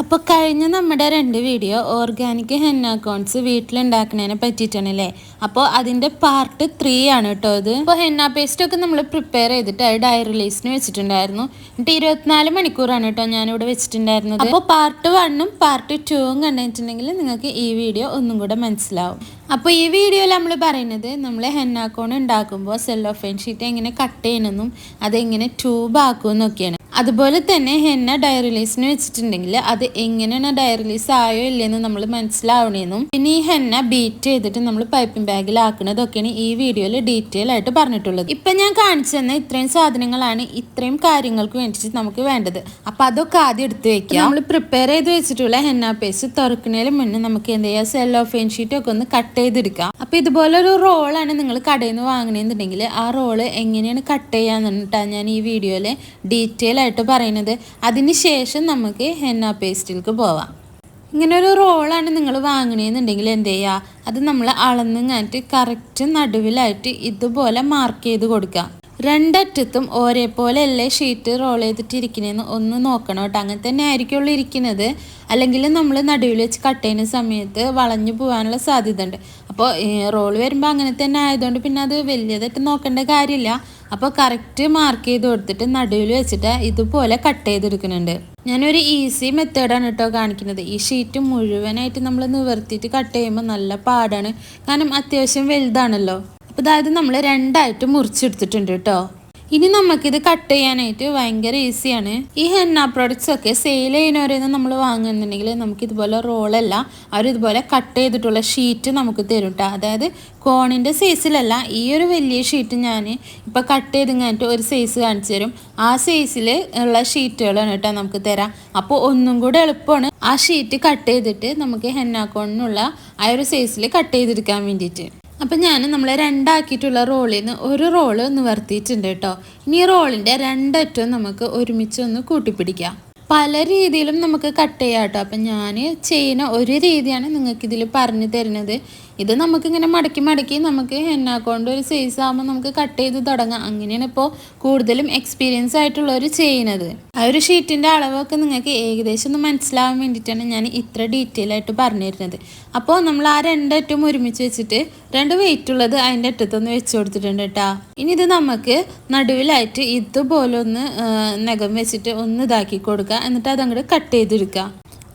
അപ്പോൾ കഴിഞ്ഞ നമ്മുടെ രണ്ട് വീഡിയോ ഓർഗാനിക് ഹെന്ന കോൺസ് വീട്ടിലുണ്ടാക്കുന്നതിനെ പറ്റിയിട്ടാണല്ലേ? അപ്പോൾ അതിന്റെ പാർട്ട് ത്രീ ആണ് കേട്ടോ ഇത്. അപ്പോൾ ഹെന്ന പേസ്റ്റ് ഒക്കെ നമ്മൾ പ്രിപ്പയർ ചെയ്തിട്ട് അത് ഡയറി റിലീസിന് വെച്ചിട്ടുണ്ടായിരുന്നു. എന്നിട്ട് ഇരുപത്തിനാല് മണിക്കൂറാണ് കേട്ടോ ഞാനിവിടെ വെച്ചിട്ടുണ്ടായിരുന്നത്. അപ്പോൾ പാർട്ട് വണ്ണും പാർട്ട് ടൂവും കണ്ടിട്ടുണ്ടെങ്കിൽ നിങ്ങൾക്ക് ഈ വീഡിയോ ഒന്നും കൂടെ മനസ്സിലാവും. അപ്പോൾ ഈ വീഡിയോയിൽ നമ്മൾ പറയുന്നത് നമ്മൾ ഹെന്നാക്കോൺ ഉണ്ടാക്കുമ്പോൾ സെല്ലോഫൈൻ ഷീറ്റ് എങ്ങനെ കട്ട് ചെയ്യണമെന്നും അതെങ്ങനെ ട്യൂബ് ആക്കുമെന്നൊക്കെയാണ്. അതുപോലെ തന്നെ ഹെന്ന ഡയറി റിലീസിന് വെച്ചിട്ടുണ്ടെങ്കിൽ അത് എങ്ങനെയാണ് ഡയറി റിലീസ് ആയോ ഇല്ലയെന്ന് നമ്മൾ മനസ്സിലാവണേന്നും. പിന്നെ ഈ ഹെന്ന ബീറ്റ് ചെയ്തിട്ട് നമ്മൾ പൈപ്പിംഗ് ബാഗിൽ ആക്കുന്നതൊക്കെയാണ് ഈ വീഡിയോയിൽ ഡീറ്റെയിൽ ആയിട്ട് പറഞ്ഞിട്ടുള്ളത്. ഇപ്പം ഞാൻ കാണിച്ചു തന്ന ഇത്രയും സാധനങ്ങളാണ് ഇത്രയും കാര്യങ്ങൾക്ക് വേണ്ടിയിട്ട് നമുക്ക് വേണ്ടത്. അപ്പം അതൊക്കെ ആദ്യം എടുത്തു വെക്കുക നമ്മൾ പ്രിപ്പയർ ചെയ്ത് വെച്ചിട്ടുള്ള ഹെന്ന പേസ്റ്റ് തുറക്കുന്നതിന് മുന്നേ നമുക്ക് എന്ത് ചെയ്യുക സെല്ലോഫൈൻ ഷീറ്റ് ഒക്കെ ഒന്ന് കട്ട് ചെയ്തെടുക്കാം. അപ്പം ഇതുപോലെ ഒരു റോളാണ് നിങ്ങൾ കടയിൽ നിന്ന് വാങ്ങണമെന്നുണ്ടെങ്കിൽ ആ റോൾ എങ്ങനെയാണ് കട്ട് ചെയ്യാന്നിട്ടാണ് ഞാൻ ഈ വീഡിയോയിൽ ഡീറ്റെയിൽ ആയിട്ട് പറയുന്നത്. അതിന് ശേഷം നമുക്ക് ഹെന്ന പേസ്റ്റിലേക്ക് പോവാം. ഇങ്ങനെ ഒരു റോളാണ് നിങ്ങൾ വാങ്ങണമെന്നുണ്ടെങ്കിൽ എന്ത് ചെയ്യുക അത് നമ്മൾ അളന്നിങ്ങായിട്ട് കറക്റ്റ് നടുവിലായിട്ട് ഇതുപോലെ മാർക്ക് ചെയ്ത് കൊടുക്കുക രണ്ടറ്റത്തും ഒരേപോലെ അല്ലേ ഷീറ്റ് റോൾ ചെയ്തിട്ട് ഇരിക്കണേന്ന് ഒന്ന് നോക്കണം കേട്ടോ. അങ്ങനെ തന്നെ ആയിരിക്കുള്ളൂ ഇരിക്കുന്നത്. അല്ലെങ്കിൽ നമ്മൾ നടുവിൽ വെച്ച് കട്ട് ചെയ്യുന്ന സമയത്ത് വളഞ്ഞു പോകാനുള്ള സാധ്യത ഉണ്ട് അപ്പോൾ റോൾ വരുമ്പോൾ അങ്ങനെ തന്നെ ആയതുകൊണ്ട് പിന്നെ അത് വലിയതായിട്ട് നോക്കേണ്ട കാര്യമില്ല. അപ്പോൾ കറക്റ്റ് മാർക്ക് ചെയ്ത് കൊടുത്തിട്ട് നടുവിൽ വെച്ചിട്ട് ഇതുപോലെ കട്ട് ചെയ്തെടുക്കുന്നുണ്ട് ഞാനൊരു ഈസി മെത്തേഡാണ് കേട്ടോ കാണിക്കുന്നത്. ഈ ഷീറ്റ് മുഴുവനായിട്ട് നമ്മൾ നിവർത്തിയിട്ട് കട്ട് ചെയ്യുമ്പോൾ നല്ല പാടാണ്. കാരണം അത്യാവശ്യം വലുതാണല്ലോ. അപ്പോൾ അതായത് നമ്മൾ രണ്ടായിട്ട് മുറിച്ചെടുത്തിട്ടുണ്ട് കേട്ടോ ഇനി നമുക്കിത് കട്ട് ചെയ്യാനായിട്ട് ഭയങ്കര ഈസിയാണ് ഈ ഹെന്ന പ്രോഡക്റ്റ്സ് ഒക്കെ സെയിൽ ചെയ്യുന്നവരെന്ന് നമ്മൾ വാങ്ങുന്നുണ്ടെങ്കിൽ നമുക്ക് ഇതുപോലെ റോളല്ല അവർ ഇതുപോലെ കട്ട് ചെയ്തിട്ടുള്ള ഷീറ്റ് നമുക്ക് തരും കേട്ടോ അതായത് കോണിന്റെ സൈസിലല്ല ഈ ഒരു വലിയ ഷീറ്റ് ഞാൻ ഇപ്പോൾ കട്ട് ചെയ്ത് കഴിഞ്ഞിട്ട് ഒരു സൈസ് കാണിച്ചു തരും. ആ സൈസിൽ ഉള്ള ഷീറ്റുകളാണ് കേട്ടോ നമുക്ക് തരാം. അപ്പോൾ ഒന്നും കൂടെ എളുപ്പമാണ് ആ ഷീറ്റ് കട്ട് ചെയ്തിട്ട് നമുക്ക് ഹെന്ന കോണിനുള്ള ആ ഒരു സൈസിൽ കട്ട് ചെയ്തെടുക്കാൻ വേണ്ടിയിട്ട്. അപ്പം ഞാൻ നമ്മൾ രണ്ടാക്കിയിട്ടുള്ള റോളിൽ നിന്ന് ഒരു റോൾ നിവർത്തിയിട്ടുണ്ട് കേട്ടോ. ഇനി റോളിന്റെ രണ്ടറ്റവും നമുക്ക് ഒരുമിച്ച് ഒന്ന് കൂട്ടിപ്പിടിക്കാം. പല രീതിയിലും നമുക്ക് കട്ട് ചെയ്യാം കേട്ടോ. അപ്പം ഞാൻ ചെയ്യുന്ന ഒരു രീതിയാണ് നിങ്ങൾക്കിതിൽ പറഞ്ഞു തരുന്നത്. ഇത് നമുക്ക് ഇങ്ങനെ മടക്കി മടക്കി നമുക്ക് ഹെന്നാക്കൊണ്ട് ഒരു സൈസ് ആകുമ്പോൾ നമുക്ക് കട്ട് ചെയ്ത് തുടങ്ങാം. അങ്ങനെയാണ് ഇപ്പോൾ കൂടുതലും എക്സ്പീരിയൻസ് ആയിട്ടുള്ളവർ ചെയ്യുന്നത് ആ ഒരു ഷീറ്റിന്റെ അളവൊക്കെ നിങ്ങൾക്ക് ഏകദേശം ഒന്ന് മനസ്സിലാവാൻ വേണ്ടിയിട്ടാണ് ഞാൻ ഇത്ര ഡീറ്റെയിൽ ആയിട്ട് പറഞ്ഞു തരുന്നത് അപ്പോൾ നമ്മൾ ആ രണ്ടറ്റം ഒരുമിച്ച് വെച്ചിട്ട് രണ്ട് വെയിറ്റ് ഉള്ളത് അതിന്റെ അറ്റത്തൊന്ന് വെച്ച് കൊടുത്തിട്ടുണ്ട് കേട്ടോ ഇനി ഇത് നമുക്ക് നടുവിലായിട്ട് ഇതുപോലെ ഒന്ന് നഖം വെച്ചിട്ട് ഒന്ന് ഇതാക്കി കൊടുക്കുക. എന്നിട്ട് അതങ്ങോട്ട് കട്ട് ചെയ്തെടുക്കുക.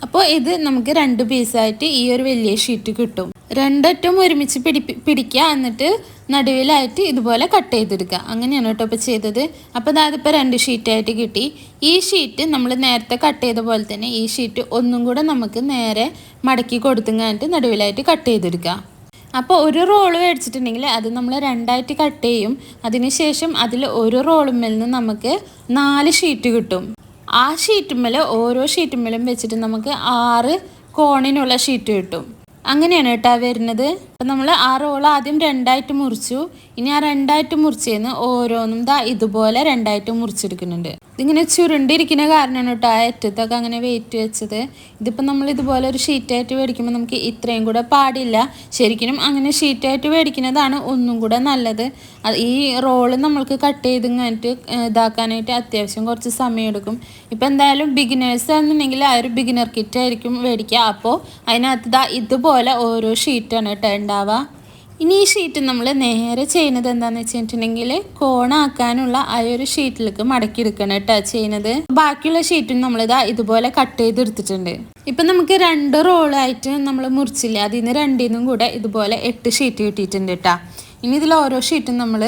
അപ്പോൾ ഇത് നമുക്ക് രണ്ട് പീസായിട്ട് ഈ ഒരു വലിയ ഷീറ്റ് കിട്ടും. രണ്ടറ്റം ഒരുമിച്ച് പിടി പിടിക്കുക എന്നിട്ട് നടുവിലായിട്ട് ഇതുപോലെ കട്ട് ചെയ്തെടുക്കുക അങ്ങനെയാണ് കേട്ടോ ഇപ്പോൾ ചെയ്തത്. അപ്പോൾ അതായത് ഇപ്പോൾ രണ്ട് ഷീറ്റായിട്ട് കിട്ടി. ഈ ഷീറ്റ് നമ്മൾ നേരത്തെ കട്ട് ചെയ്ത പോലെ തന്നെ ഈ ഷീറ്റ് ഒന്നും കൂടെ നമുക്ക് നേരെ മടക്കി കൊടുത്തുങ്ങായിട്ട് നടുവിലായിട്ട് കട്ട് ചെയ്തെടുക്കുക അപ്പോൾ ഒരു റോൾ മേടിച്ചിട്ടുണ്ടെങ്കിൽ അത് നമ്മൾ രണ്ടായിട്ട് കട്ട് ചെയ്യും. അതിനുശേഷം അതിൽ ഒരു റോളുമ്മൽ നിന്ന് നമുക്ക് നാല് ഷീറ്റ് കിട്ടും. ആ ഷീറ്റുമ്മൽ ഓരോ ഷീറ്റുമ്മലും വെച്ചിട്ട് നമുക്ക് ആറ് കോണിനുള്ള ഷീറ്റ് കിട്ടും. അങ്ങനെയാണ് കേട്ടോ വരുന്നത്. അപ്പം നമ്മൾ ആ റോൾ ആദ്യം രണ്ടായിട്ട് മുറിച്ചു. ഇനി ആ രണ്ടായിട്ട് മുറിച്ചേന്ന് ഓരോന്നും ദാ ഇതുപോലെ രണ്ടായിട്ട് മുറിച്ചെടുക്കുന്നുണ്ട്. ഇതിങ്ങനെ ചുരുണ്ടിരിക്കുന്ന കാരണമാണ് കേട്ടോ ആ അറ്റത്തൊക്കെ അങ്ങനെ വെയിറ്റ് വെച്ചത്. ഇതിപ്പോൾ നമ്മൾ ഇതുപോലെ ഒരു ഷീറ്റായിട്ട് മേടിക്കുമ്പോൾ നമുക്ക് ഇത്രയും കൂടെ പാടില്ല. ശരിക്കും അങ്ങനെ ഷീറ്റായിട്ട് മേടിക്കുന്നതാണ് ഒന്നും കൂടെ നല്ലത്. ഈ റോൾ നമ്മൾക്ക് കട്ട് ചെയ്ത് കഴിഞ്ഞിട്ട് ഇതാക്കാനായിട്ട് അത്യാവശ്യം കുറച്ച് സമയം എടുക്കും ഇപ്പം എന്തായാലും ബിഗിനേഴ്സ് ആണെന്നുണ്ടെങ്കിൽ ആ ഒരു ബിഗിനർ കിറ്റ് ആയിരിക്കും മേടിക്കുക. അപ്പോൾ അതിനകത്ത് ഇതാ ഇതുപോലെ ഓരോ ഷീറ്റാണ് കേട്ടോ. ഉണ്ടാവുക. ഇനി ഈ ഷീറ്റ് നമ്മൾ നേരെ ചെയ്യുന്നത് എന്താണെന്ന് വെച്ചിട്ടുണ്ടെങ്കിൽ കോണാക്കാനുള്ള ആ ഒരു ഷീറ്റിലേക്ക് മടക്കി എടുക്കണം കേട്ടോ ചെയ്യുന്നത്. ബാക്കിയുള്ള ഷീറ്റും നമ്മളിതാ ഇതുപോലെ കട്ട് ചെയ്തെടുത്തിട്ടുണ്ട് ഇപ്പം നമുക്ക് രണ്ട് റോളായിട്ട് നമ്മൾ മുറിച്ചില്ല അതിൽ നിന്ന് രണ്ടിൽ നിന്നും കൂടെ ഇതുപോലെ എട്ട് ഷീറ്റ് കിട്ടിയിട്ടുണ്ട് കേട്ടോ. ഇനി ഇതിൽ ഓരോ ഷീറ്റും നമ്മൾ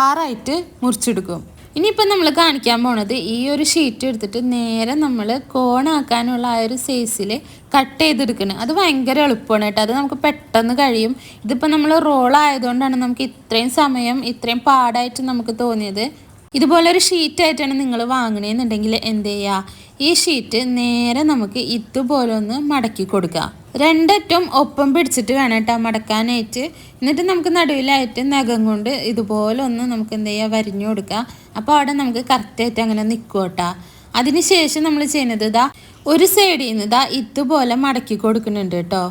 ആറായിട്ട് മുറിച്ചെടുക്കും. ഇനിയിപ്പോൾ നമ്മൾ കാണിക്കാൻ പോണത് ഈ ഒരു ഷീറ്റ് എടുത്തിട്ട് നേരെ നമ്മൾ കോണാക്കാനുള്ള ആ ഒരു സൈസിൽ കട്ട് ചെയ്തെടുക്കണം. അത് ഭയങ്കര എളുപ്പമാണ് കേട്ടോ. അത് നമുക്ക് പെട്ടെന്ന് കഴിയും. ഇതിപ്പോൾ നമ്മൾ റോളായതുകൊണ്ടാണ് നമുക്ക് ഇത്രയും സമയം ഇത്രയും പാടായിട്ട് നമുക്ക് തോന്നിയത്. ഇതുപോലെ ഒരു ഷീറ്റായിട്ടാണ് നിങ്ങൾ വാങ്ങണേന്നുണ്ടെങ്കിൽ എന്ത് ചെയ്യുക ഈ ഷീറ്റ് നേരെ നമുക്ക് ഇതുപോലെ ഒന്ന് മടക്കി കൊടുക്കുക രണ്ടറ്റം ഒപ്പം പിടിച്ചിട്ട് വേണം കേട്ടോ മടക്കാനായിട്ട്. എന്നിട്ട് നമുക്ക് നടുവിലായിട്ട് നഖം കൊണ്ട് ഇതുപോലെ ഒന്ന് നമുക്ക് എന്ത് ചെയ്യുക വരിഞ്ഞു കൊടുക്കുക. അപ്പോൾ അവിടെ നമുക്ക് കറക്റ്റായിട്ട് അങ്ങനെ നിൽക്കും കേട്ടോ. അതിനുശേഷം നമ്മൾ ചെയ്യുന്നത് ഇതാ ഒരു സൈഡിൽ നിന്ന് ഇതാ ഇതുപോലെ മടക്കി കൊടുക്കുന്നുണ്ട് കേട്ടോ.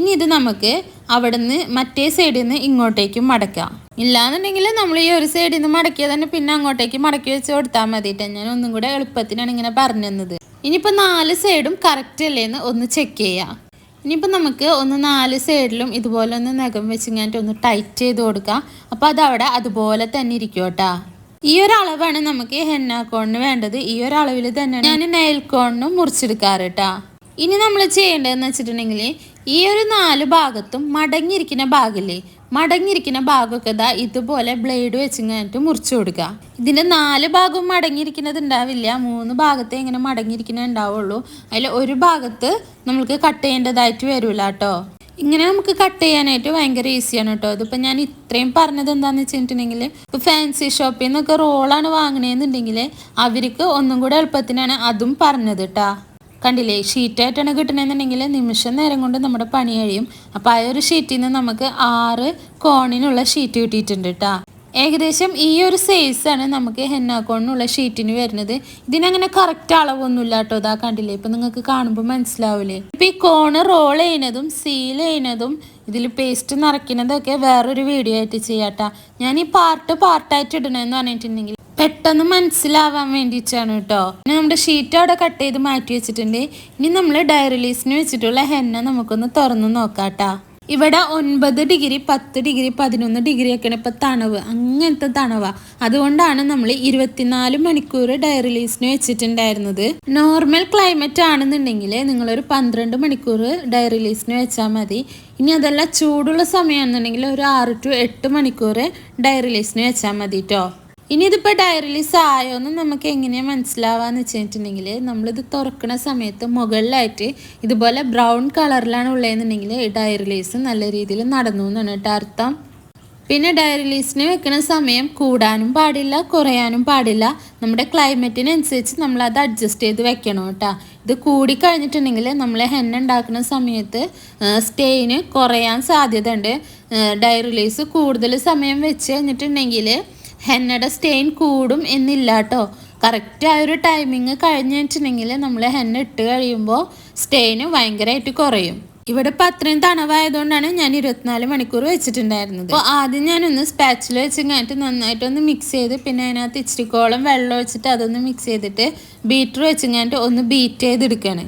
ഇനി ഇത് നമുക്ക് അവിടുന്ന് മറ്റേ സൈഡിൽ നിന്ന് ഇങ്ങോട്ടേക്കും മടക്കാം. ഇല്ലാന്നുണ്ടെങ്കിൽ നമ്മൾ ഈ ഒരു സൈഡിൽ നിന്ന് മടക്കിയാൽ തന്നെ പിന്നെ അങ്ങോട്ടേക്ക് മടക്കി വെച്ച് കൊടുത്താൽ മതിയിട്ട് ഞാൻ ഒന്നും കൂടെ എളുപ്പത്തിനാണ് ഇങ്ങനെ പറഞ്ഞു തന്നത്. ഇനിയിപ്പോൾ നാല് സൈഡും കറക്റ്റ് അല്ലേന്ന് ഒന്ന് ചെക്ക് ചെയ്യാം. ഇനിയിപ്പോൾ നമുക്ക് ഒന്ന് നാല് സൈഡിലും ഇതുപോലെ ഒന്ന് നഖം വെച്ചിങ്ങായിട്ട് ഒന്ന് ടൈറ്റ് ചെയ്ത് കൊടുക്കാം. അപ്പോൾ അതവിടെ അതുപോലെ തന്നെ ഇരിക്കും കേട്ടോ ഈ ഒരു അളവാണ് നമുക്ക് ഹെന്ന കോണിന് വേണ്ടത്. ഈ ഒരു അളവിൽ തന്നെയാണ് ഞാൻ നെയിൽ കോണിനും മുറിച്ചെടുക്കാറ് കേട്ടോ ഇനി നമ്മൾ ചെയ്യേണ്ടതെന്ന് വെച്ചിട്ടുണ്ടെങ്കിൽ ഈ ഒരു നാല് ഭാഗത്തും മടങ്ങിയിരിക്കുന്ന ഭാഗമില്ലേ മടങ്ങിയിരിക്കുന്ന ഭാഗമൊക്കെ ഇതാ ഇതുപോലെ ബ്ലേഡ് വെച്ച് കഴിഞ്ഞിട്ട് മുറിച്ചു കൊടുക്കുക ഇതിന്റെ നാല് ഭാഗവും മടങ്ങിയിരിക്കുന്നത് ഉണ്ടാവില്ല. മൂന്ന് ഭാഗത്തെ ഇങ്ങനെ മടങ്ങിയിരിക്കുന്നത് ഉണ്ടാവുള്ളൂ. അതിൽ ഒരു ഭാഗത്ത് നമുക്ക് കട്ട് ചെയ്യേണ്ടതായിട്ട് വരില്ല കേട്ടോ ഇങ്ങനെ നമുക്ക് കട്ട് ചെയ്യാനായിട്ട് ഭയങ്കര ഈസിയാണ് കേട്ടോ ഇതിപ്പോൾ ഞാൻ ഇത്രയും പറഞ്ഞത് എന്താണെന്ന് വെച്ചിട്ടുണ്ടെങ്കിൽ ഇപ്പോൾ ഫാൻസി ഷോപ്പിൽ നിന്നൊക്കെ റോളാണ് വാങ്ങണേന്നുണ്ടെങ്കിൽ അവർക്ക് ഒന്നും കൂടെ എളുപ്പത്തിനാണ് അതും പറഞ്ഞത് കേട്ടോ കണ്ടില്ലേ ഷീറ്റായിട്ടാണ് കിട്ടണമെന്നുണ്ടെങ്കിൽ നിമിഷം നേരം കൊണ്ട് നമ്മുടെ പണി കഴിയും. അപ്പോൾ ആ ഒരു ഷീറ്റിൽ നിന്ന് നമുക്ക് ആറ് കോണിനുള്ള ഷീറ്റ് കിട്ടിയിട്ടുണ്ട് കേട്ടോ ഏകദേശം ഈ ഒരു സൈസാണ് നമുക്ക് ഹെന്നാക്കോണിനുള്ള ഷീറ്റിന് വരുന്നത്. ഇതിനങ്ങനെ കറക്റ്റ് അളവൊന്നുമില്ല കേട്ടോ ഇതാ കണ്ടില്ലേ? ഇപ്പം നിങ്ങൾക്ക് കാണുമ്പോൾ മനസ്സിലാവില്ലേ? ഇപ്പം ഈ കോണ് റോൾ ചെയ്യുന്നതും സീൽ ചെയ്യുന്നതും ഇതിൽ പേസ്റ്റ് നിറയ്ക്കുന്നതൊക്കെ വേറൊരു വീഡിയോ ആയിട്ട് ചെയ്യാട്ടാ ഞാൻ ഈ പാർട്ട് പാർട്ടായിട്ട് ഇടണമെന്ന് പറഞ്ഞിട്ടുണ്ടെങ്കിൽ പെട്ടെന്ന് മനസ്സിലാവാൻ വേണ്ടിയിട്ടാണ് കേട്ടോ. ഇനി നമ്മുടെ ഷീറ്റ് അവിടെ കട്ട് ചെയ്ത് മാറ്റി വെച്ചിട്ടുണ്ട്. ഇനി നമ്മൾ ഡയറി ലീസിന് വെച്ചിട്ടുള്ള ഹെന്ന നമുക്കൊന്ന് തുറന്ന് നോക്കാട്ടാ ഇവിടെ ഒൻപത് ഡിഗ്രി പത്ത് ഡിഗ്രി പതിനൊന്ന് ഡിഗ്രി ഒക്കെയാണ് ഇപ്പം തണവ്. അങ്ങനത്തെ തണവാണ് അതുകൊണ്ടാണ് നമ്മൾ ഇരുപത്തിനാല് മണിക്കൂർ ഡയറി ലീസിന് വെച്ചിട്ടുണ്ടായിരുന്നത്. നോർമൽ ക്ലൈമറ്റ് ആണെന്നുണ്ടെങ്കിൽ നിങ്ങളൊരു പന്ത്രണ്ട് മണിക്കൂർ ഡയറി ലീസിന് വെച്ചാൽ മതി. ഇനി അതല്ല ചൂടുള്ള സമയമാണെന്നുണ്ടെങ്കിൽ ഒരു ആറ് ടു എട്ട് മണിക്കൂർ ഡയറി ലീസിന് വെച്ചാൽ മതി കേട്ടോ ഇനി ഇതിപ്പോൾ ഡയറി ലീസ് ആയോന്ന് നമുക്ക് എങ്ങനെയാണ് മനസ്സിലാവാന്ന് വെച്ചിട്ടുണ്ടെങ്കിൽ നമ്മളിത് തുറക്കുന്ന സമയത്ത് മുകളിലായിട്ട് ഇതുപോലെ ബ്രൗൺ കളറിലാണ് ഉള്ളതെന്നുണ്ടെങ്കിൽ ഡയറി റിലീസ് നല്ല രീതിയിൽ നടന്നു എന്നാണ് കേട്ടോ അർത്ഥം. പിന്നെ ഡയറി റിലീസിന് വെക്കുന്ന സമയം കൂടാനും പാടില്ല കുറയാനും പാടില്ല. നമ്മുടെ ക്ലൈമറ്റിനനുസരിച്ച് നമ്മൾ അത് അഡ്ജസ്റ്റ് ചെയ്ത് വെക്കണം കേട്ടോ ഇത് കൂടിക്കഴിഞ്ഞിട്ടുണ്ടെങ്കിൽ നമ്മൾ ഹെന്ന ഉണ്ടാക്കുന്ന സമയത്ത് സ്റ്റേയിന് കുറയാൻ സാധ്യതയുണ്ട്. ഡയറി ലീസ് കൂടുതൽ സമയം വെച്ച് കഴിഞ്ഞിട്ടുണ്ടെങ്കിൽ ഹെന്നയുടെ സ്റ്റെയിൻ കൂടും എന്നില്ല കേട്ടോ കറക്റ്റ് ആ ഒരു ടൈമിങ് കഴിഞ്ഞിട്ടുണ്ടെങ്കിൽ നമ്മൾ ഹെന്ന ഇട്ട് കഴിയുമ്പോൾ സ്റ്റെയിന് ഭയങ്കരമായിട്ട് കുറയും. ഇവിടെ ഇപ്പം അത്രയും തണവായതുകൊണ്ടാണ് ഞാൻ ഇരുപത്തിനാല് മണിക്കൂർ വെച്ചിട്ടുണ്ടായിരുന്നത്. അപ്പോൾ ആദ്യം ഞാനൊന്ന് സ്പാച്ചിൽ വെച്ച് കഴിഞ്ഞിട്ട് നന്നായിട്ടൊന്ന് മിക്സ് ചെയ്ത് പിന്നെ അതിനകത്ത് ഇച്ചിരിക്കോളം വെള്ളം ഒഴിച്ചിട്ട് അതൊന്ന് മിക്സ് ചെയ്തിട്ട് ബീറ്റർ വെച്ച് കഴിഞ്ഞിട്ട് ഒന്ന് ബീറ്റ് ചെയ്തെടുക്കുകയാണ്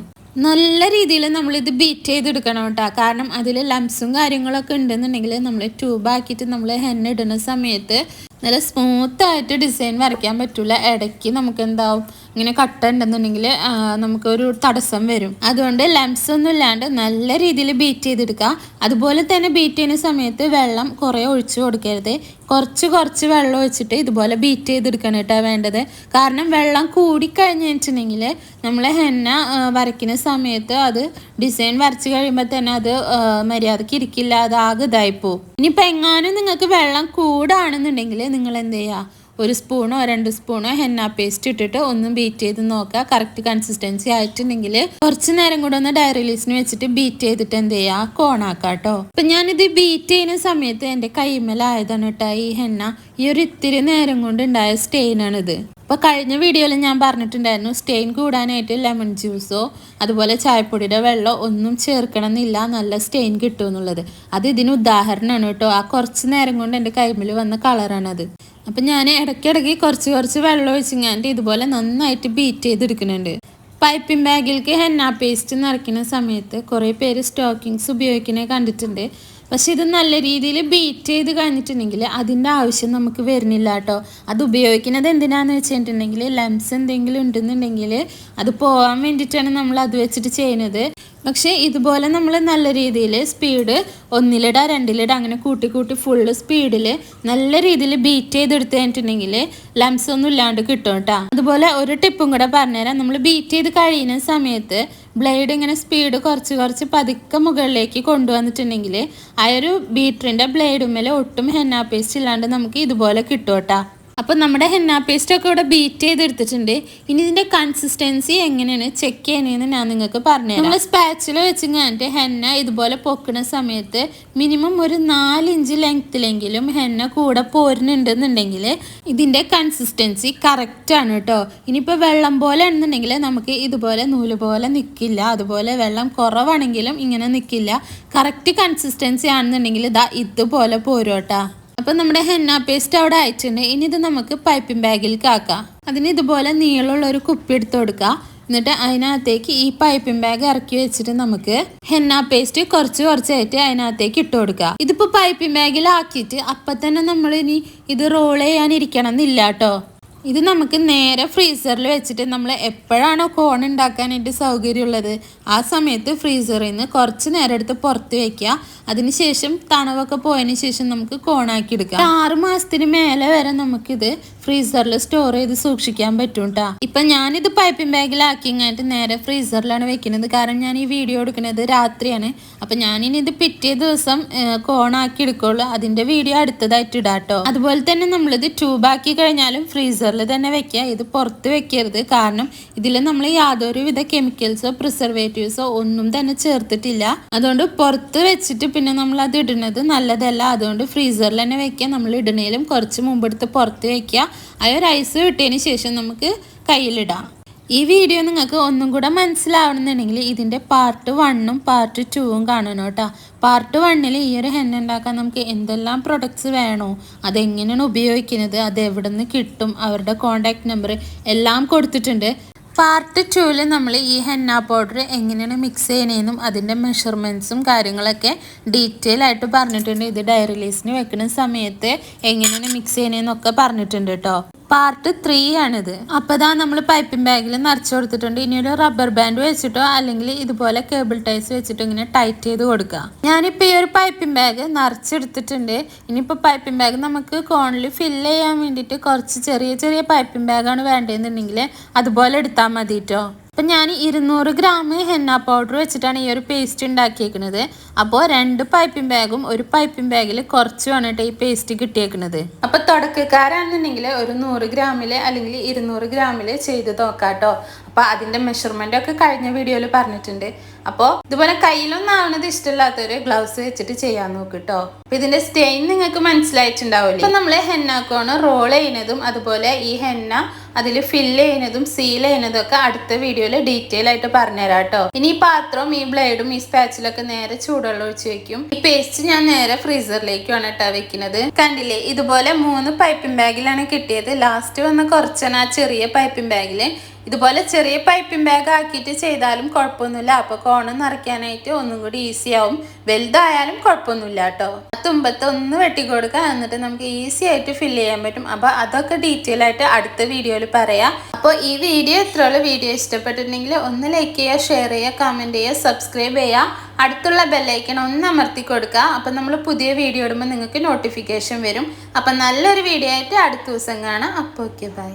നല്ല രീതിയിൽ നമ്മളിത് ബീറ്റ് ചെയ്തെടുക്കണം കേട്ടോ. കാരണം അതിൽ ലംസും കാര്യങ്ങളൊക്കെ ഉണ്ടെന്നുണ്ടെങ്കിൽ നമ്മൾ ട്യൂബാക്കിയിട്ട് നമ്മൾ ഹെന്ന ഇടുന്ന സമയത്ത് നല്ല സ്മൂത്തായിട്ട് ഡിസൈൻ വരയ്ക്കാൻ പറ്റില്ല ഇടയ്ക്ക് നമുക്ക് എന്താവും ഇങ്ങനെ കട്ട ഉണ്ടെന്നുണ്ടെങ്കിൽ നമുക്കൊരു തടസ്സം വരും. അതുകൊണ്ട് ലംസ് ഒന്നും ഇല്ലാണ്ട് നല്ല രീതിയിൽ ബീറ്റ് ചെയ്തെടുക്കുക. അതുപോലെ തന്നെ ബീറ്റ് ചെയ്യുന്ന സമയത്ത് വെള്ളം കുറേ ഒഴിച്ചു കൊടുക്കരുത്. കുറച്ച് കുറച്ച് വെള്ളം ഒഴിച്ചിട്ട് ഇതുപോലെ ബീറ്റ് ചെയ്തെടുക്കണം കേട്ടോ വേണ്ടത്. കാരണം വെള്ളം കൂടിക്കഴിഞ്ഞിട്ടുണ്ടെങ്കിൽ നമ്മൾ ഹെന്ന വരയ്ക്കുന്ന സമയത്ത് അത് ഡിസൈൻ വരച്ച് കഴിയുമ്പോൾ തന്നെ അത് മര്യാദയ്ക്ക് ഇരിക്കില്ല. അത് ആകെ ഇതായിപ്പോവും. ഇനിയിപ്പോൾ എങ്ങാനും നിങ്ങൾക്ക് വെള്ളം കൂടാണെന്നുണ്ടെങ്കിൽ നിങ്ങൾ എന്ത് ചെയ്യുക ഒരു സ്പൂണോ രണ്ട് സ്പൂണോ ഹെന്ന പേസ്റ്റ് ഇട്ടിട്ട് ഒന്ന് ബീറ്റ് ചെയ്ത് നോക്കുക. കറക്റ്റ് കൺസിസ്റ്റൻസി ആയിട്ടുണ്ടെങ്കിൽ കുറച്ച് നേരം കൂടെ ഒന്ന് ഡയറി ലീസിന് വെച്ചിട്ട് ബീറ്റ് ചെയ്തിട്ട് എന്ത് ചെയ്യുക? കോണാക്കാം കേട്ടോ അപ്പം ഞാനിത് ബീറ്റ് ചെയ്യുന്ന സമയത്ത് എന്റെ കൈമലായതാണ് കേട്ടോ ഈ ഹെന്ന ഈ ഒരു ഇത്തിരി നേരം കൊണ്ട് ഉണ്ടായ സ്റ്റെയിനാണിത് അപ്പോൾ കഴിഞ്ഞ വീഡിയോയിൽ ഞാൻ പറഞ്ഞിട്ടുണ്ടായിരുന്നു സ്റ്റെയിൻ കൂടാനായിട്ട് ലെമൺ ജ്യൂസോ അതുപോലെ ചായപ്പൊടിയുടെ വെള്ളമോ ഒന്നും ചേർക്കണം എന്നില്ല നല്ല സ്റ്റെയിൻ കിട്ടുമെന്നുള്ളത് അത് ഇതിന് ഉദാഹരണമാണ് കേട്ടോ ആ കുറച്ച് നേരം കൊണ്ട് എന്റെ കൈമിൽ വന്ന കളറാണത് അപ്പം ഞാൻ ഇടയ്ക്കിടയ്ക്ക് കുറച്ച് കുറച്ച് വെള്ളം ഒഴിച്ചിങ്ങാണ്ട് ഇതുപോലെ നന്നായിട്ട് ബീറ്റ് ചെയ്തെടുക്കുന്നുണ്ട്. പൈപ്പിംഗ് ബാഗിലേക്ക് ഹെന്ന പേസ്റ്റ് നിറയ്ക്കുന്ന സമയത്ത് കുറേ പേര് സ്റ്റോക്കിങ്സ് ഉപയോഗിക്കുന്നത് കണ്ടിട്ടുണ്ട്. പക്ഷെ ഇത് നല്ല രീതിയിൽ ബീറ്റ് ചെയ്ത് കഴിഞ്ഞിട്ടുണ്ടെങ്കിൽ അതിന്റെ ആവശ്യം നമുക്ക് വരുന്നില്ല കേട്ടോ. അത് ഉപയോഗിക്കുന്നത് എന്തിനാന്ന് വെച്ചിട്ടുണ്ടെങ്കിൽ ലംസ് എന്തെങ്കിലും ഉണ്ടെന്നുണ്ടെങ്കിൽ അത് പോകാൻ വേണ്ടിയിട്ടാണ് നമ്മൾ അത് വെച്ചിട്ട് ചെയ്യുന്നത്. പക്ഷേ ഇതുപോലെ നമ്മൾ നല്ല രീതിയിൽ സ്പീഡ് ഒന്നിലിട രണ്ടിലിട അങ്ങനെ കൂട്ടി കൂട്ടി ഫുള്ള് സ്പീഡിൽ നല്ല രീതിയിൽ ബീറ്റ് ചെയ്തെടുത്ത് കഴിഞ്ഞിട്ടുണ്ടെങ്കിൽ ലംസ് ഒന്നും ഇല്ലാണ്ട് കിട്ടും കേട്ടോ. അതുപോലെ ഒരു ടിപ്പും കൂടെ പറഞ്ഞുതരാം. നമ്മൾ ബീറ്റ് ചെയ്ത് കഴിയുന്ന സമയത്ത് ബ്ലേഡ് ഇങ്ങനെ സ്പീഡ് കുറച്ച് കുറച്ച് പതുക്കെ മുകളിലേക്ക് കൊണ്ടുവന്നിട്ടുണ്ടെങ്കിൽ ആ ഒരു ബീറ്ററിന്റെ ബ്ലേഡുമ്മേൽ ഒട്ടും ഹെന്ന പേസ്റ്റ് ഇല്ലാണ്ട് നമുക്ക് ഇതുപോലെ കിട്ടും കേട്ടോ. അപ്പോൾ നമ്മുടെ ഹെന്ന പേസ്റ്റ് ഒക്കെ ഇവിടെ ബീറ്റ് ചെയ്തെടുത്തിട്ടുണ്ട്. ഇനി ഇതിന്റെ കൺസിസ്റ്റൻസി എങ്ങനെയാണ്? ചെക്ക് ചെയ്യണതെന്ന് ഞാൻ നിങ്ങൾക്ക് പറഞ്ഞു നമ്മൾ സ്പാച്ചിൽ വെച്ച് കഴിഞ്ഞിട്ട് ഹെന്ന ഇതുപോലെ പൊക്കുന്ന സമയത്ത് മിനിമം ഒരു നാലിഞ്ച് ലെങ്ത്തിലെങ്കിലും ഹെന്ന കൂടെ പോരുന്നുണ്ടെന്നുണ്ടെങ്കിൽ ഇതിന്റെ കൺസിസ്റ്റൻസി കറക്റ്റാണ് കേട്ടോ. ഇനിയിപ്പോൾ വെള്ളം പോലെ ആണെന്നുണ്ടെങ്കിൽ നമുക്ക് ഇതുപോലെ നൂൽ പോലെ നിൽക്കില്ല അതുപോലെ വെള്ളം കുറവാണെങ്കിലും ഇങ്ങനെ നിൽക്കില്ല കറക്റ്റ് കൺസിസ്റ്റൻസി ആണെന്നുണ്ടെങ്കിൽ ഇതാ ഇതുപോലെ പോരും കേട്ടോ. അപ്പം നമ്മുടെ ഹെന്ന പേസ്റ്റ് അവിടെ അയച്ചിട്ടുണ്ട്. ഇനി ഇത് നമുക്ക് പൈപ്പിംഗ് ബാഗിൽ ആക്കാം അതിന് ഇതുപോലെ നീളമുള്ള ഒരു കുപ്പി എടുത്ത് കൊടുക്കുക എന്നിട്ട് അതിനകത്തേക്ക് ഈ പൈപ്പിംഗ് ബാഗ് ഇറക്കി വെച്ചിട്ട് നമുക്ക് ഹെന്ന പേസ്റ്റ് കുറച്ച് കുറച്ചായിട്ട് അതിനകത്തേക്ക് ഇട്ട് കൊടുക്കുക ഇതിപ്പോൾ പൈപ്പിംഗ് ബാഗിൽ ആക്കിയിട്ട് അപ്പം തന്നെ നമ്മൾ ഇനി ഇത് റോൾ ചെയ്യാനിരിക്കണം എന്നില്ല കേട്ടോ. ഇത് നമുക്ക് നേരെ ഫ്രീസറിൽ വെച്ചിട്ട് നമ്മൾ എപ്പോഴാണോ കോൺ ഉണ്ടാക്കാനായിട്ട് സൗകര്യമുള്ളത് ആ സമയത്ത് ഫ്രീസറിൽ നിന്ന് കുറച്ച് നേരം എടുത്ത് പുറത്ത് വെക്കുക. അതിനുശേഷം തണുവൊക്കെ പോയതിന് ശേഷം നമുക്ക് കോണാക്കി എടുക്കാം. ആറ് മാസത്തിന് മേലെ വരെ നമുക്കിത് ഫ്രീസറിൽ സ്റ്റോർ ചെയ്ത് സൂക്ഷിക്കാൻ പറ്റും കേട്ടോ ഇപ്പൊ ഞാനിത് പൈപ്പിംഗ് ബാഗിലാക്കി കഴിഞ്ഞിട്ട് നേരെ ഫ്രീസറിലാണ് വെക്കുന്നത്. കാരണം ഞാൻ ഈ വീഡിയോ എടുക്കുന്നത് രാത്രിയാണ്. അപ്പൊ ഞാനിനി ഇത് പിറ്റേ ദിവസം കോണാക്കി എടുക്കുള്ളൂ. അതിന്റെ വീഡിയോ അടുത്തതായിട്ട് ഇടാട്ടോ. അതുപോലെ തന്നെ നമ്മളിത് ട്യൂബാക്കി കഴിഞ്ഞാലും ഫ്രീസറിൽ തന്നെ വെക്കുക. ഇത് പുറത്ത് വെക്കരുത്. കാരണം ഇതിൽ നമ്മൾ യാതൊരു വിധ കെമിക്കൽസോ പ്രിസർവേറ്റീവ്സോ ഒന്നും തന്നെ ചേർത്തിട്ടില്ല. അതുകൊണ്ട് പുറത്ത് വെച്ചിട്ട് പിന്നെ നമ്മൾ അത് ഇടുന്നത് നല്ലതല്ല. അതുകൊണ്ട് ഫ്രീസറിൽ തന്നെ വെക്കുക. നമ്മൾ ഇടണേലും കുറച്ച് മുമ്പെടുത്ത് പുറത്ത് വെക്കുക. ആ ഒരു ഐസ് വിട്ടതിന് ശേഷം നമുക്ക് കയ്യിലിടാം. ഈ വീഡിയോ നിങ്ങൾക്ക് ഒന്നും കൂടെ മനസ്സിലാവണമെന്നുണ്ടെങ്കിൽ ഇതിന്റെ പാർട്ട് വണ്ണും പാർട്ട് ടൂവും കാണണം കേട്ടോ. പാർട്ട് വണ്ണിൽ ഈ ഒരു ഹെന്ന ഉണ്ടാക്കാൻ നമുക്ക് എന്തെല്ലാം പ്രൊഡക്ട്സ് വേണോ അതെങ്ങനെയാണ് ഉപയോഗിക്കുന്നത് അത് എവിടെ നിന്ന് കിട്ടും അവരുടെ കോണ്ടാക്ട് നമ്പർ എല്ലാം കൊടുത്തിട്ടുണ്ട്. പാർട്ട് ടുവിൽ നമ്മൾ ഈ ഹെന്ന പൗഡർ എങ്ങനെയാണ് മിക്സ് ചെയ്യണേന്നും അതിന്റെ മെഷർമെന്റ്സും കാര്യങ്ങളൊക്കെ ഡീറ്റെയിൽ ആയിട്ട് പറഞ്ഞിട്ടുണ്ട്. ഇത് ഡയറി ലീസിന് വെക്കുന്ന സമയത്ത് എങ്ങനെയാണ് മിക്സ് ചെയ്യണേന്നൊക്കെ പറഞ്ഞിട്ടുണ്ട് കേട്ടോ പാർട്ട് ത്രീ ആണിത്. അപ്പോൾ ഇതാ നമ്മൾ പൈപ്പിംഗ് ബാഗിൽ നിറച്ച് കൊടുത്തിട്ടുണ്ട്. ഇനി ഒരു റബ്ബർ ബാൻഡ് വെച്ചിട്ടോ അല്ലെങ്കിൽ ഇതുപോലെ കേബിൾ ടൈസ് വെച്ചിട്ടോ ഇങ്ങനെ ടൈറ്റ് ചെയ്ത് കൊടുക്കുക. ഞാനിപ്പോൾ ഈ ഒരു പൈപ്പിംഗ് ബാഗ് നിറച്ചെടുത്തിട്ടുണ്ട്. ഇനിയിപ്പോൾ പൈപ്പിംഗ് ബാഗ് നമുക്ക് കോണിൽ ഫില്ല് ചെയ്യാൻ വേണ്ടിയിട്ട് കുറച്ച് ചെറിയ ചെറിയ പൈപ്പിംഗ് ബാഗാണ് വേണ്ടതെന്നുണ്ടെങ്കിൽ അതുപോലെ എടുത്താൽ മതി അപ്പം ഞാൻ ഇരുന്നൂറ് ഗ്രാം ഹെന്ന പൗഡർ വെച്ചിട്ടാണ് ഈ ഒരു പേസ്റ്റ് ഉണ്ടാക്കിയേക്കുന്നത് അപ്പോൾ രണ്ട് പൈപ്പിംഗ് ബാഗും ഒരു പൈപ്പിംഗ് ബാഗിൽ കുറച്ച് വേണിട്ട് ഈ പേസ്റ്റ് കിട്ടിയേക്കുന്നത് അപ്പോൾ തുടക്കക്കാരാണെന്നുണ്ടെങ്കിൽ ഒരു നൂറ് ഗ്രാമിൽ അല്ലെങ്കിൽ ഇരുന്നൂറ് ഗ്രാമിൽ ചെയ്ത് നോക്കാട്ടോ അപ്പോൾ അതിന്റെ മെഷർമെന്റ് ഒക്കെ കഴിഞ്ഞ വീഡിയോയിൽ പറഞ്ഞിട്ടുണ്ട്. അപ്പോൾ ഇതുപോലെ കയ്യിലൊന്നും ആവണത് ഇഷ്ടമില്ലാത്തൊരു ഗ്ലൗസ് വെച്ചിട്ട് ചെയ്യാൻ നോക്ക് കേട്ടോ അപ്പം ഇതിന്റെ സ്റ്റെയിൻ നിങ്ങൾക്ക് മനസ്സിലായിട്ടുണ്ടാവില്ല? ഇപ്പൊ നമ്മൾ ഹെന്നാക്കോണ് റോൾ ചെയ്യുന്നതും അതുപോലെ ഈ ഹെന്ന അതിൽ ഫില്ല് ചെയ്യുന്നതും സീൽ ചെയ്യുന്നതും ഒക്കെ അടുത്ത വീഡിയോയിൽ ഡീറ്റെയിൽ ആയിട്ട് പറഞ്ഞുതരാം കേട്ടോ. ഇനി ഈ പാത്രവും ഈ ബ്ലേഡും ഈ സ്പാച്ചിലൊക്കെ നേരെ ചൂടുവെള്ളം ഒഴിച്ച് വെക്കും. ഈ പേസ്റ്റ് ഞാൻ നേരെ ഫ്രീസറിലേക്കാണ് കേട്ടോ വെക്കുന്നത്. കണ്ടില്ലേ? ഇതുപോലെ മൂന്ന് പൈപ്പിംഗ് ബാഗിലാണ് കിട്ടിയത്. ലാസ്റ്റ് വന്ന കുറച്ചാണ് ആ ചെറിയ പൈപ്പിംഗ് ബാഗിൽ ഇതുപോലെ ചെറിയ പൈപ്പിംഗ് ബാഗ് ആക്കിയിട്ട് ചെയ്താലും കുഴപ്പമൊന്നുമില്ല. അപ്പൊ കോണ് നിറയ്ക്കാനായിട്ട് ഒന്നും കൂടി ഈസി ആവും. വലുതായാലും കുഴപ്പമൊന്നുമില്ല കേട്ടോ തുമ്പത്ത് ഒന്ന് വെട്ടിക്കൊടുക്കുക. എന്നിട്ട് നമുക്ക് ഈസി ആയിട്ട് ഫില്ല് ചെയ്യാൻ പറ്റും. അപ്പൊ അതൊക്കെ ഡീറ്റെയിൽ ആയിട്ട് അടുത്ത വീഡിയോയിൽ പറയാം. അപ്പോൾ ഈ വീഡിയോ ഇത്രയുള്ള വീഡിയോ ഇഷ്ടപ്പെട്ടിട്ടുണ്ടെങ്കിൽ ഒന്ന് ലൈക്ക് ചെയ്യുക ഷെയർ ചെയ്യുക കമന്റ് ചെയ്യുക സബ്സ്ക്രൈബ് ചെയ്യുക. അടുത്തുള്ള ബെല്ലൈക്കൺ ഒന്ന് അമർത്തി കൊടുക്കുക. അപ്പം നമ്മൾ പുതിയ വീഡിയോ ഇടുമ്പോൾ നിങ്ങൾക്ക് നോട്ടിഫിക്കേഷൻ വരും. അപ്പം നല്ലൊരു വീഡിയോ ആയിട്ട് അടുത്ത ദിവസം കാണാം. അപ്പോൾ ഓക്കെ ബൈ